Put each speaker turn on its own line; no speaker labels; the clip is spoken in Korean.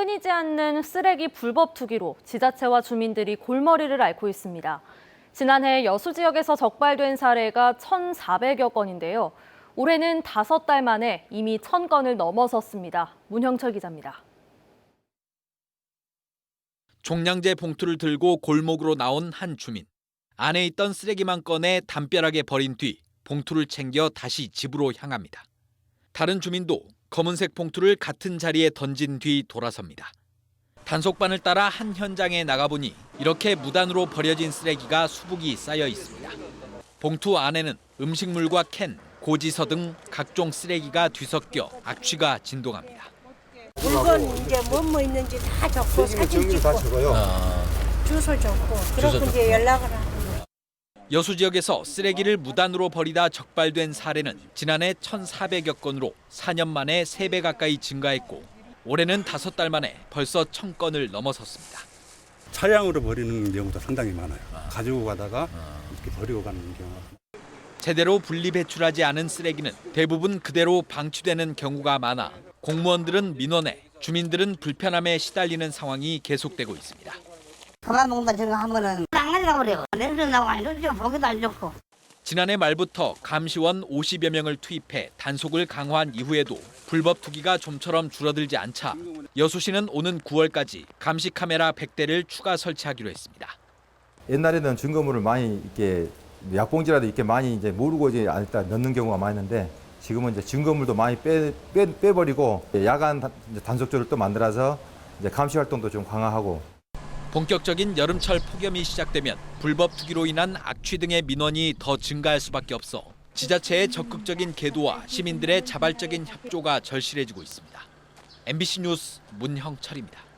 끊이지 않는 쓰레기 불법 투기로 지자체와 주민들이 골머리를 앓고 있습니다. 지난해 여수 지역에서 적발된 사례가 1,400여 건인데요. 올해는 다섯 달 만에 이미 1,000건을 넘어섰습니다. 문형철 기자입니다.
종량제 봉투를 들고 골목으로 나온 한 주민. 안에 있던 쓰레기만 꺼내 담벼락에 버린 뒤 봉투를 챙겨 다시 집으로 향합니다. 다른 주민도 검은색 봉투를 같은 자리에 던진 뒤 돌아섭니다. 단속반을 따라 한 현장에 나가보니 이렇게 무단으로 버려진 쓰레기가 수북이 쌓여 있습니다. 봉투 안에는 음식물과 캔, 고지서 등 각종 쓰레기가 뒤섞여 악취가 진동합니다.
물건 이제 뭐뭐 있는지 다 적고 사진 찍고 주소 적고 그러고 이제 연락을 하고
여수 지역에서 쓰레기를 무단으로 버리다 적발된 사례는 지난해 1,400여 건으로 4년 만에 3배 가까이 증가했고 올해는 5달 만에 벌써 1,000건을 넘어섰습니다.
차량으로 버리는 경우도 상당히 많아요. 가지고 가다가 이렇게 버리고 가는 경우가
제대로 분리 배출하지 않은 쓰레기는 대부분 그대로 방치되는 경우가 많아 공무원들은 민원에 주민들은 불편함에 시달리는 상황이 계속되고 있습니다.
그만 먹다 저거 하면은 안 가져가버려. 냄새 나고 안 좋죠. 보기도 안 좋고.
지난해 말부터 감시원 50여 명을 투입해 단속을 강화한 이후에도 불법 투기가 좀처럼 줄어들지 않자 여수시는 오는 9월까지 감시 카메라 100대를 추가 설치하기로 했습니다.
옛날에는 증거물을 많이 이렇게 약봉지라도 이렇게 많이 이제 모르고 이제 일단 넣는 경우가 많았는데 지금은 이제 증거물도 많이 빼, 빼, 빼버리고 야간 단속조를 또 만들어서 이제 감시 활동도 좀 강화하고
본격적인 여름철 폭염이 시작되면 불법 투기로 인한 악취 등의 민원이 더 증가할 수밖에 없어 지자체의 적극적인 계도와 시민들의 자발적인 협조가 절실해지고 있습니다. MBC 뉴스 문형철입니다.